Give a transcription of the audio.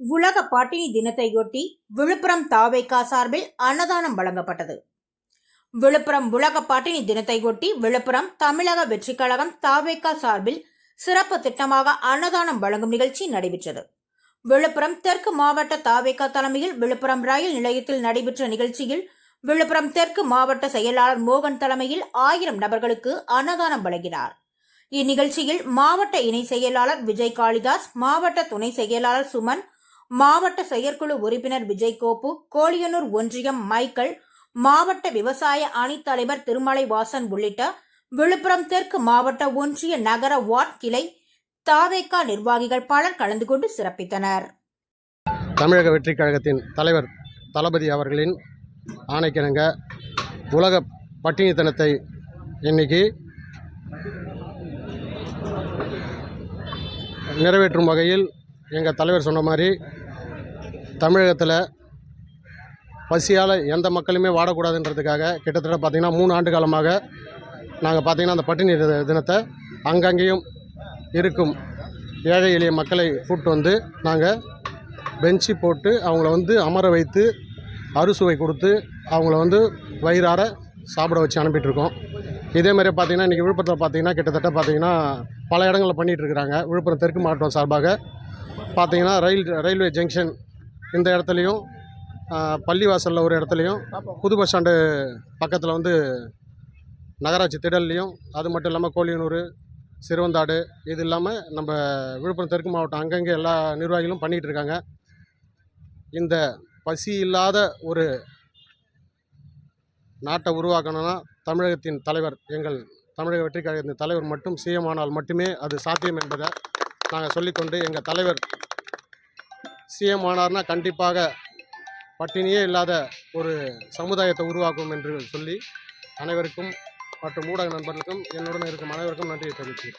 உலக பாட்டினி தினத்தையொட்டி விழுப்புரம் தாவேக்கா சார்பில் அன்னதானம் வழங்கப்பட்டது. விழுப்புரம் உலக பாட்டினி தினத்தையொட்டி விழுப்புரம் தமிழக வெற்றிக் கழகம் தாவேக்கா சார்பில் சிறப்பு திட்டமாக அன்னதானம் வழங்கும் நிகழ்ச்சி நடைபெற்றது. விழுப்புரம் தெற்கு மாவட்ட தாவேக்கா தலைமையில் விழுப்புரம் ரயில் நிலையத்தில் நடைபெற்ற நிகழ்ச்சியில் விழுப்புரம் தெற்கு மாவட்ட செயலாளர் மோகன் தலைமையில் ஆயிரம் நபர்களுக்கு அன்னதானம் வழங்கினார். இந்நிகழ்ச்சியில் மாவட்ட இணை செயலாளர் விஜய் காளிதாஸ் மாவட்ட துணை செயலாளர் சுமன் மாவட்ட செயற்குழு உறுப்பினர் விஜய் கோப்பு கோழியனூர் ஒன்றியம் மைக்கேல் மாவட்ட விவசாய அணித் தலைவர் திருமலை வாசன் உள்ளிட்ட விழுப்புரம் தெற்கு மாவட்ட ஒன்றிய நகர வார்ட் கிளை தாவேகா நிர்வாகிகள் பலர் கலந்து கொண்டு சிறப்பித்தனர். தமிழக வெற்றிக் கழகத்தின் தலைவர் தளபதி அவர்களின் ஆணைக்கிணங்க உலக பட்டினி தினத்தை இன்னைக்கு நிறைவேற்றும் வகையில் எங்கள் தலைவர் சொன்ன மாதிரி தமிழகத்தில் பசியால் எந்த மக்களுமே வாடக்கூடாதுன்றதுக்காக கிட்டத்தட்ட பார்த்திங்கன்னா மூணு ஆண்டு காலமாக நாங்கள் பார்த்திங்கன்னா அந்த பட்டினி தினத்தை அங்கங்கேயும் இருக்கும். ஏழை எளிய மக்களை கூப்பிட்டு வந்து நாங்கள் பெஞ்சு போட்டு அவங்கள வந்து அமர வைத்து அறுசுவை கொடுத்து அவங்கள வந்து வயிறார சாப்பிட வச்சு அனுப்பிட்டுருக்கோம். இதே மாதிரி பார்த்தீங்கன்னா இன்றைக்கி விழுப்புரத்தில் பார்த்திங்கன்னா கிட்டத்தட்ட பார்த்திங்கன்னா பல இடங்களில் பண்ணிகிட்டு இருக்கிறாங்க விழுப்புரம் தெற்கு மாவட்டம் சார்பாக பார்த்தீங்கன்னா ரயில் ரயில்வே ஜங்ஷன் இந்த இடத்துலையும் பள்ளிவாசலில் ஒரு இடத்துலையும் புது பஸ் ஸ்டாண்டு பக்கத்தில் வந்து நகராட்சி திடல்லையும் அது மட்டும் இல்லாமல் கோழியனூர் சிறுவந்தாடு இது இல்லாமல் நம்ம விழுப்புரம் தெற்கு மாவட்டம் அங்கங்கே எல்லா நிர்வாகிகளும் பண்ணிகிட்டு இருக்காங்க. இந்த பசி இல்லாத ஒரு நாட்டை உருவாக்கணும்னா தமிழகத்தின் தலைவர் எங்கள் தமிழக வெற்றி கழகத்தின் தலைவர் மட்டும் சிஎம் ஆனால் மட்டுமே அது சாத்தியம் என்பதை நாங்கள் சொல்லிக்கொண்டு எங்கள் தலைவர் சிஎம் ஆனார்னா கண்டிப்பாக பட்டினியே இல்லாத ஒரு சமுதாயத்தை உருவாக்கும் என்று சொல்லி அனைவருக்கும் மற்றும் ஊடக நண்பர்களுக்கும் என்னுடன் இருக்கும் அனைவருக்கும் நன்றியை தெரிவிக்கிறேன்.